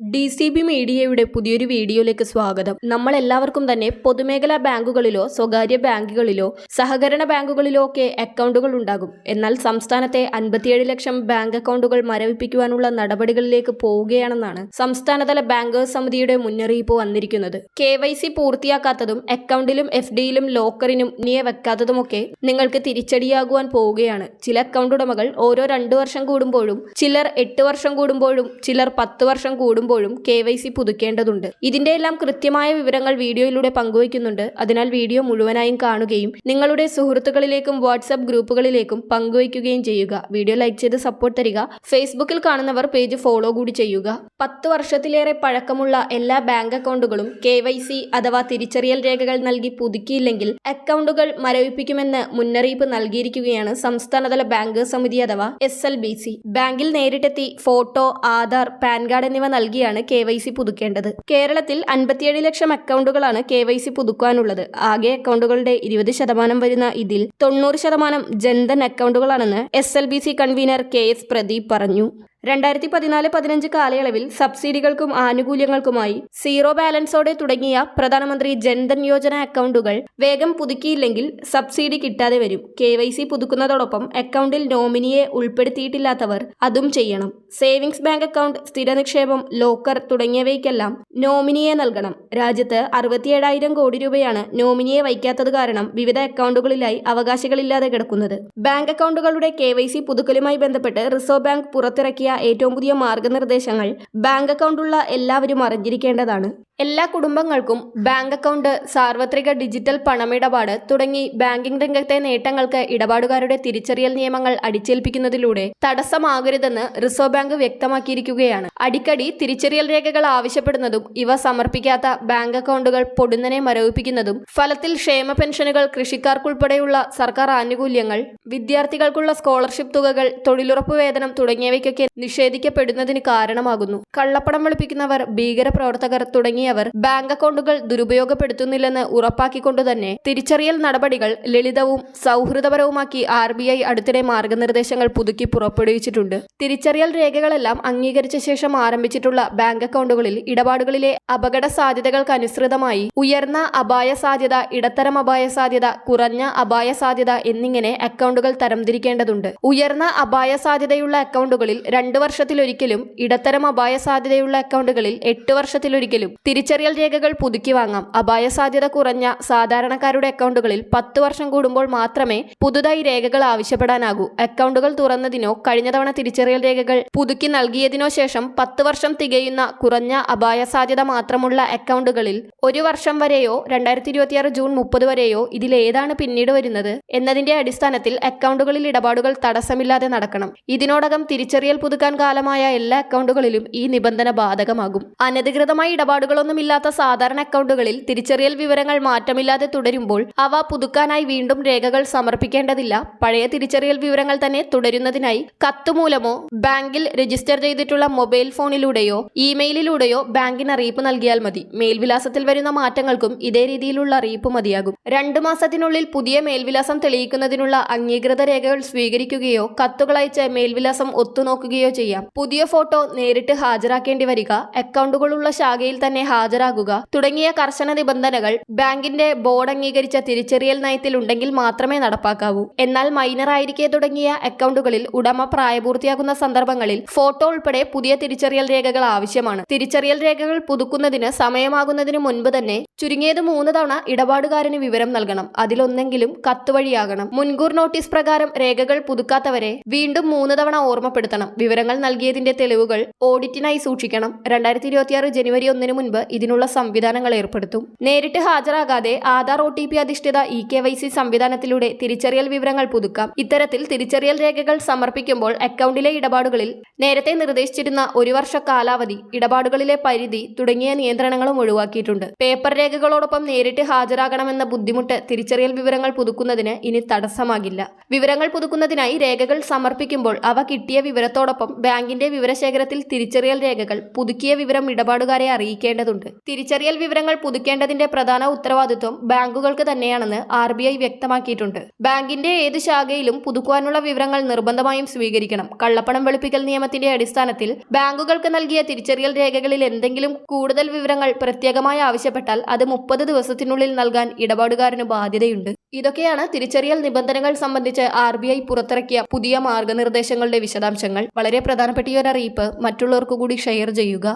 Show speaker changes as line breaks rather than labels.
D C B മീഡിയയുടെ പുതിയൊരു വീഡിയോയിലേക്ക് സ്വാഗതം. നമ്മൾ എല്ലാവർക്കും തന്നെ പൊതുമേഖലാ ബാങ്കുകളിലോ സ്വകാര്യ ബാങ്കുകളിലോ സഹകരണ ബാങ്കുകളിലോ ഒക്കെ അക്കൗണ്ടുകൾ ഉണ്ടാകും. എന്നാൽ സംസ്ഥാനത്തെ അൻപത്തിയേഴ് ലക്ഷം ബാങ്ക് അക്കൗണ്ടുകൾ മരവിപ്പിക്കുവാനുള്ള നടപടികളിലേക്ക് പോവുകയാണെന്നാണ് സംസ്ഥാനതല ബാങ്കേഴ്സ് സമിതിയുടെ മുന്നറിയിപ്പ് വന്നിരിക്കുന്നത്. കെ വൈ സി പൂർത്തിയാക്കാത്തതും അക്കൗണ്ടിലും എഫ് ഡിയിലും ലോക്കറിനും നിയ വെക്കാത്തതുമൊക്കെ നിങ്ങൾക്ക് തിരിച്ചടിയാകുവാൻ പോവുകയാണ്. ചില അക്കൗണ്ട് ഉടമകൾ ഓരോ രണ്ടു വർഷം കൂടുമ്പോഴും ചിലർ എട്ട് വർഷം കൂടുമ്പോഴും ചിലർ പത്ത് വർഷം കൂടുമ്പോഴും കെ വൈ സി പുതുക്കേണ്ടതുണ്ട്. ഇതിന്റെ എല്ലാം കൃത്യമായ വിവരങ്ങൾ വീഡിയോയിലൂടെ പങ്കുവയ്ക്കുന്നുണ്ട്. അതിനാൽ വീഡിയോ മുഴുവനായും കാണുകയും നിങ്ങളുടെ സുഹൃത്തുക്കളിലേക്കും വാട്സ്ആപ്പ് ഗ്രൂപ്പുകളിലേക്കും പങ്കുവയ്ക്കുകയും ചെയ്യുക. വീഡിയോ ലൈക്ക് ചെയ്ത് സപ്പോർട്ട് തരിക. ഫേസ്ബുക്കിൽ കാണുന്നവർ പേജ് ഫോളോ കൂടി ചെയ്യുക. പത്ത് വർഷത്തിലേറെ പഴക്കമുള്ള എല്ലാ ബാങ്ക് അക്കൗണ്ടുകളും കെ അഥവാ തിരിച്ചറിയൽ രേഖകൾ നൽകി പുതുക്കിയില്ലെങ്കിൽ അക്കൗണ്ടുകൾ മരവിപ്പിക്കുമെന്ന് മുന്നറിയിപ്പ് നൽകിയിരിക്കുകയാണ് സംസ്ഥാനതല ബാങ്ക് സമിതി അഥവാ എസ് ബാങ്കിൽ നേരിട്ടെത്തി ഫോട്ടോ ആധാർ പാൻ കാർഡ് എന്നിവ നൽകിയാണ് കെ വൈ സി പുതുക്കേണ്ടത്. കേരളത്തിൽ അൻപത്തിയേഴ് ലക്ഷം അക്കൗണ്ടുകളാണ് കെ വൈ സി പുതുക്കാനുള്ളത്. ആകെ അക്കൗണ്ടുകളുടെ ഇരുപത് ശതമാനം വരുന്ന ഇതിൽ തൊണ്ണൂറ് ശതമാനം Jan Dhan അക്കൗണ്ടുകളാണെന്ന് S L B C convenor K S Pradeep പറഞ്ഞു. രണ്ടായിരത്തി പതിനാല് പതിനഞ്ച് കാലയളവിൽ സബ്സിഡികൾക്കും ആനുകൂല്യങ്ങൾക്കുമായി സീറോ ബാലൻസോടെ തുടങ്ങിയ പ്രധാനമന്ത്രി ജൻധൻ യോജന അക്കൗണ്ടുകൾ വേഗം പുതുക്കിയില്ലെങ്കിൽ സബ്സിഡി കിട്ടാതെ വരും. കെ വൈ സി പുതുക്കുന്നതോടൊപ്പം അക്കൗണ്ടിൽ നോമിനിയെ ഉൾപ്പെടുത്തിയിട്ടില്ലാത്തവർ അതും ചെയ്യണം. സേവിങ്സ് ബാങ്ക് അക്കൗണ്ട് സ്ഥിര നിക്ഷേപം ലോക്കർ തുടങ്ങിയവയ്ക്കെല്ലാം നോമിനിയെ നൽകണം. രാജ്യത്ത് അറുപത്തിയേഴായിരം കോടി രൂപയാണ് നോമിനിയെ വയ്ക്കാത്തത് കാരണം വിവിധ അക്കൗണ്ടുകളിലായി അവകാശികളില്ലാതെ കിടക്കുന്നത്. ബാങ്ക് അക്കൗണ്ടുകളുടെ കെ വൈ സി പുതുക്കലുമായി ബന്ധപ്പെട്ട് റിസർവ് ബാങ്ക് പുറത്തിറക്കിയ ഏറ്റവും പുതിയ മാർഗനിർദ്ദേശങ്ങൾ ബാങ്ക് അക്കൗണ്ടുള്ള എല്ലാവരും അറിഞ്ഞിരിക്കേണ്ടതാണ്. എല്ലാ കുടുംബങ്ങൾക്കും ബാങ്ക് അക്കൗണ്ട് സാർവത്രിക ഡിജിറ്റൽ പണമിടപാട് തുടങ്ങി ബാങ്കിംഗ് രംഗത്തെ നേട്ടങ്ങൾക്ക് ഇടപാടുകാരുടെ തിരിച്ചറിയൽ നിയമങ്ങൾ അടിച്ചേൽപ്പിക്കുന്നതിലൂടെ തടസ്സമാകരുതെന്ന് റിസർവ് ബാങ്ക് വ്യക്തമാക്കിയിരിക്കുകയാണ്. അടിക്കടി തിരിച്ചറിയൽ രേഖകൾ ആവശ്യപ്പെടുന്നതും ഇവ സമർപ്പിക്കാത്ത ബാങ്ക് അക്കൗണ്ടുകൾ പൊടുന്നനെ മരവിപ്പിക്കുന്നതും ഫലത്തിൽ ക്ഷേമ പെൻഷനുകൾ കൃഷിക്കാർക്കുൾപ്പെടെയുള്ള സർക്കാർ ആനുകൂല്യങ്ങൾ വിദ്യാർത്ഥികൾക്കുള്ള സ്കോളർഷിപ്പ് തുകകൾ തൊഴിലുറപ്പ് വേതനം തുടങ്ങിയവയ്ക്കൊക്കെ നിഷേധിക്കപ്പെടുന്നതിന് കാരണമാകുന്നു. കള്ളപ്പണം വെളുപ്പിക്കുന്നവർ ഭീകരപ്രവർത്തകർ തുടങ്ങിയവർ ബാങ്ക് അക്കൗണ്ടുകൾ ദുരുപയോഗപ്പെടുത്തുന്നില്ലെന്ന് ഉറപ്പാക്കിക്കൊണ്ടുതന്നെ തിരിച്ചറിയൽ നടപടികൾ ലളിതവും സൗഹൃദപരവുമാക്കി ആർ ബി ഐ അടുത്തിടെ മാർഗനിർദ്ദേശങ്ങൾ പുതുക്കി പുറപ്പെടുവിച്ചിട്ടുണ്ട്. തിരിച്ചറിയൽ രേഖകളെല്ലാം അംഗീകരിച്ച ശേഷം ആരംഭിച്ചിട്ടുള്ള ബാങ്ക് അക്കൗണ്ടുകളിൽ ഇടപാടുകളിലെ അപകട സാധ്യതകൾക്കനുസൃതമായി ഉയർന്ന അപായ സാധ്യത ഇടത്തരം അപായ സാധ്യത കുറഞ്ഞ അപായ സാധ്യത എന്നിങ്ങനെ അക്കൗണ്ടുകൾ തരംതിരിക്കേണ്ടതുണ്ട്. ഉയർന്ന അപായ സാധ്യതയുള്ള അക്കൗണ്ടുകളിൽ രണ്ടു വർഷത്തിലൊരിക്കലും ഇടത്തരം അപായ സാധ്യതയുള്ള അക്കൗണ്ടുകളിൽ എട്ട് വർഷത്തിലൊരിക്കലും തിരിച്ചറിയൽ രേഖകൾ പുതുക്കി വാങ്ങാം. അപായ സാധ്യത കുറഞ്ഞ സാധാരണക്കാരുടെ അക്കൗണ്ടുകളിൽ പത്ത് വർഷം കൂടുമ്പോൾ മാത്രമേ പുതുതായി രേഖകൾ ആവശ്യപ്പെടാനാകൂ. അക്കൗണ്ടുകൾ തുറന്നതിനോ കഴിഞ്ഞ തവണ തിരിച്ചറിയൽ രേഖകൾ പുതുക്കി നൽകിയതിനോ ശേഷം പത്ത് വർഷം തികയുന്ന കുറഞ്ഞ അപായ സാധ്യത മാത്രമുള്ള അക്കൗണ്ടുകളിൽ ഒരു വർഷം വരെയോ രണ്ടായിരത്തി ഇരുപത്തിയാറ് ജൂൺ മുപ്പത് വരെയോ ഇതിലേതാണ് പിന്നീട് വരുന്നത് എന്നതിന്റെ അടിസ്ഥാനത്തിൽ അക്കൗണ്ടുകളിൽ ഇടപാടുകൾ തടസ്സമില്ലാതെ നടക്കണം. ഇതിനോടകം തിരിച്ചറിയൽ പുതുക്കാൻ കാലമായ എല്ലാ അക്കൗണ്ടുകളിലും ഈ നിബന്ധന ബാധകമാകും. അനധികൃതമായി ഇടപാടുകളൊന്നുമില്ലാത്ത സാധാരണ അക്കൗണ്ടുകളിൽ തിരിച്ചറിയൽ വിവരങ്ങൾ മാറ്റമില്ലാതെ തുടരുമ്പോൾ അവ പുതുക്കാനായി വീണ്ടും രേഖകൾ സമർപ്പിക്കേണ്ടതില്ല. പഴയ തിരിച്ചറിയൽ വിവരങ്ങൾ തന്നെ തുടരുന്നതിനായി കത്തുമൂലമോ ബാങ്കിൽ രജിസ്റ്റർ ചെയ്തിട്ടുള്ള മൊബൈൽ ഫോണിലൂടെയോ ഇമെയിലിലൂടെയോ ബാങ്കിന് അറിയിപ്പ് നൽകിയാൽ മതി. മേൽവിലാസത്തിൽ വരുന്ന മാറ്റങ്ങൾക്കും ഇതേ രീതിയിലുള്ള അറിയിപ്പ് മതിയാകും. രണ്ടു മാസത്തിനുള്ളിൽ പുതിയ മേൽവിലാസം തെളിയിക്കുന്നതിനുള്ള അംഗീകൃത രേഖകൾ സ്വീകരിക്കുകയോ കത്തുകൾ അയച്ച് മേൽവിലാസം ഒത്തുനോക്കുകയോ ചെയ്യാം. പുതിയ ഫോട്ടോ നേരിട്ട് ഹാജരാക്കേണ്ടി വരിക. അക്കൗണ്ടുകളുള്ള ശാഖയിൽ തന്നെ ഹാജരാകുക. തുടങ്ങിയ കർശന നിബന്ധനകൾ ബാങ്കിന്റെ ബോർഡ് അംഗീകരിച്ച തിരിച്ചറിയൽ നയത്തിൽ ഉണ്ടെങ്കിൽ മാത്രമേ നടപ്പാക്കാവൂ. എന്നാൽ മൈനർ ആയിരിക്കെ തുടങ്ങിയ അക്കൗണ്ടുകളിൽ ഉടമ പ്രായപൂർത്തിയാകുന്ന സന്ദർഭങ്ങളിൽ ഫോട്ടോ ഉൾപ്പെടെ പുതിയ തിരിച്ചറിയൽ രേഖകൾ ആവശ്യമാണ്. തിരിച്ചറിയൽ രേഖകൾ പുതുക്കുന്നതിന് സമയമാകുന്നതിന് മുൻപ് തന്നെ ചുരുങ്ങിയത് മൂന്ന് തവണ ഇടപാടുകാരന് വിവരം നൽകണം. അതിലൊന്നെങ്കിലും കത്ത് വഴിയാകണം. മുൻകൂർ നോട്ടീസ് പ്രകാരം രേഖകൾ പുതുക്കാത്തവരെ വീണ്ടും മൂന്ന് തവണ ഓർമ്മപ്പെടുത്തണം. വിവരങ്ങൾ നൽകിയതിന്റെ തെളിവുകൾ ഓഡിറ്റിനായി സൂക്ഷിക്കണം. രണ്ടായിരത്തി ജനുവരി ഒന്നിന് മുൻപ് ഇതിനുള്ള സംവിധാനങ്ങൾ ഏർപ്പെടുത്തും. നേരിട്ട് ഹാജരാകാതെ ആധാർ ഒ ടി പി അധിഷ്ഠിത ഇ കെ വൈ സി സംവിധാനത്തിലൂടെ തിരിച്ചറിയൽ വിവരങ്ങൾ പുതുക്കാം. ഇത്തരത്തിൽ തിരിച്ചറിയൽ രേഖകൾ സമർപ്പിക്കുമ്പോൾ അക്കൗണ്ടിലെ ഇടപാടുകളിൽ നേരത്തെ നിർദ്ദേശിച്ചിരുന്ന ഒരു വർഷ കാലാവധി ഇടപാടുകളിലെ പരിധി തുടങ്ങിയ നിയന്ത്രണങ്ങളും ഒഴിവാക്കിയിട്ടുണ്ട്. പേപ്പർ രേഖകളോടൊപ്പം നേരിട്ട് ഹാജരാകണമെന്ന ബുദ്ധിമുട്ട് തിരിച്ചറിയൽ വിവരങ്ങൾ പുതുക്കുന്നതിന് ഇനി തടസ്സമാകില്ല. വിവരങ്ങൾ പുതുക്കുന്നതിനായി രേഖകൾ സമർപ്പിക്കുമ്പോൾ അവ കിട്ടിയ വിവരത്തോടൊപ്പം ബാങ്കിന്റെ വിവരശേഖരത്തിൽ തിരിച്ചറിയൽ രേഖകൾ പുതുക്കിയ വിവരം ഇടപാടുകാരെ അറിയിക്കേണ്ടതുണ്ട്. നൽകിയിട്ടുണ്ട് തിരിച്ചറിയൽ വിവരങ്ങൾ പുതുക്കേണ്ടതിന്റെ പ്രധാന ഉത്തരവാദിത്വം ബാങ്കുകൾക്ക് തന്നെയാണെന്ന് ആർ ബി ഐ വ്യക്തമാക്കിയിട്ടുണ്ട്. ബാങ്കിന്റെ ഏത് ശാഖയിലും പുതുക്കുവാനുള്ള വിവരങ്ങൾ നിർബന്ധമായും സ്വീകരിക്കണം. കള്ളപ്പണം വെളുപ്പിക്കൽ നിയമത്തിന്റെ അടിസ്ഥാനത്തിൽ ബാങ്കുകൾക്ക് നൽകിയ തിരിച്ചറിയൽ രേഖകളിൽ എന്തെങ്കിലും കൂടുതൽ വിവരങ്ങൾ പ്രത്യേകമായി ആവശ്യപ്പെട്ടാൽ അത് മുപ്പത് ദിവസത്തിനുള്ളിൽ നൽകാൻ ഇടപാടുകാരന് ബാധ്യതയുണ്ട്. ഇതൊക്കെയാണ് തിരിച്ചറിയൽ നിബന്ധനകൾ സംബന്ധിച്ച് ആർ ബി ഐ പുറത്തിറക്കിയ പുതിയ മാർഗനിർദ്ദേശങ്ങളുടെ വിശദാംശങ്ങൾ. വളരെ പ്രധാനപ്പെട്ട ഈ ഒരു അറിയിപ്പ് മറ്റുള്ളവർക്കു കൂടി ഷെയർ ചെയ്യുക.